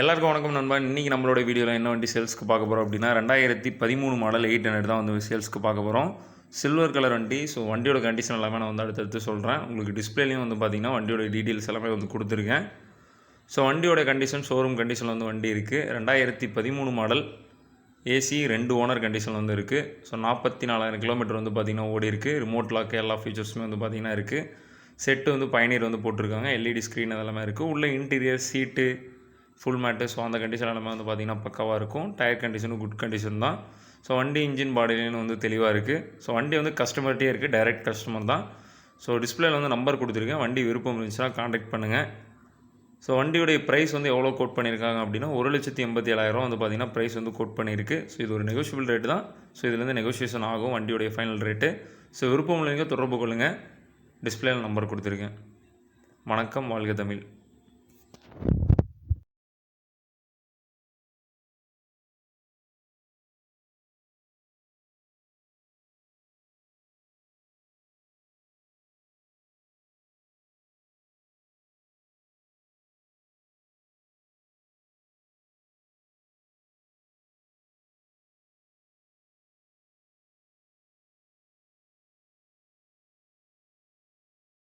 எல்லாருக்கும் வணக்கம் நண்பா. இன்றைக்கி நம்மளோட வீடியோவில் என்ன வண்டி சேல்ஸ்க்கு பார்க்க போகிறோம் அப்படின்னா ரெண்டாயிரத்தி பதிமூணு மாடல் எயிட் ஹண்ட்ரட் தான் வந்து சேல்ஸ்க்கு பார்க்க போகிறோம் சில்வர் கலர் வண்டி ஸோ வண்டியோட கண்டிஷன் எல்லாமே நான் வந்து அடுத்தடுத்து சொல்கிறேன் உங்களுக்கு டிஸ்பிளேலையும் வந்து பார்த்தீங்கன்னா வண்டியோட டீட்டெயில்ஸ் எல்லாமே வந்து கொடுத்துருக்கேன். ஸோ வண்டியோட கண்டிஷன் ஷோரூம் கண்டிஷனில் வந்து வண்டி இருக்குது ரெண்டாயிரத்தி பதிமூணு மாடல் ஏசி ரெண்டு ஓனர் கண்டிஷன் வந்து இருக்குது ஸோ நாற்பத்தி நாலாயிரம் கிலோமீட்டர் வந்து பார்த்திங்கன்னா ஓடி இருக்குது ரிமோட் லாக் எல்லா ஃபீச்சர்ஸுமே வந்து பார்த்திங்கன்னா இருக்குது செட்டு வந்து பயனீர் வந்து போட்டிருக்காங்க. எல்இடி ஸ்க்ரீன் அதெல்லாமே இருக்குது உள்ள interior seat full mat so அந்த கண்டிஷன் எல்லாமே வந்து பார்த்திங்கன்னா பக்காவாக இருக்கும். டயர் கண்டிஷனும் குட் கண்டிஷன் தான். ஸோ வண்டி இன்ஜின் பாடிலேயும் வந்து தெளிவாக இருக்குது ஸோ வண்டி வந்து கஸ்டமர்கிட்டே இருக்குது டைரக்ட் கஸ்டமர் தான். ஸோ டிஸ்பிளேயில் வந்து நம்பர் கொடுத்துருக்கேன். வண்டி விருப்பம் இருந்துச்சுன்னா காண்டாக்ட் பண்ணுங்கள் ஸோ வண்டியுடைய ப்ரைஸ் வந்து எவ்வளோ கோட் பண்ணியிருக்காங்க அப்படின்னா ஒரு லட்சத்தி எண்பத்தி ஏழாயிரம் வந்து பார்த்திங்கன்னா ப்ரைஸ் வந்து கோட் பண்ணியிருக்கு. ஸோ இது ஒரு நெகோஷியபிள் ரேட்டு தான். ஸோ இதுலேருந்து நெகோஷியேஷன் ஆகும் வண்டியுடைய ஃபைனல் ரேட்டு ஸோ விருப்பம் உள்ளவங்க தொடர்பு கொள்ளுங்கள் டிஸ்பிளேயில் நம்பர் கொடுத்துருக்கேன். வணக்கம் வாழ்க தமிழ்.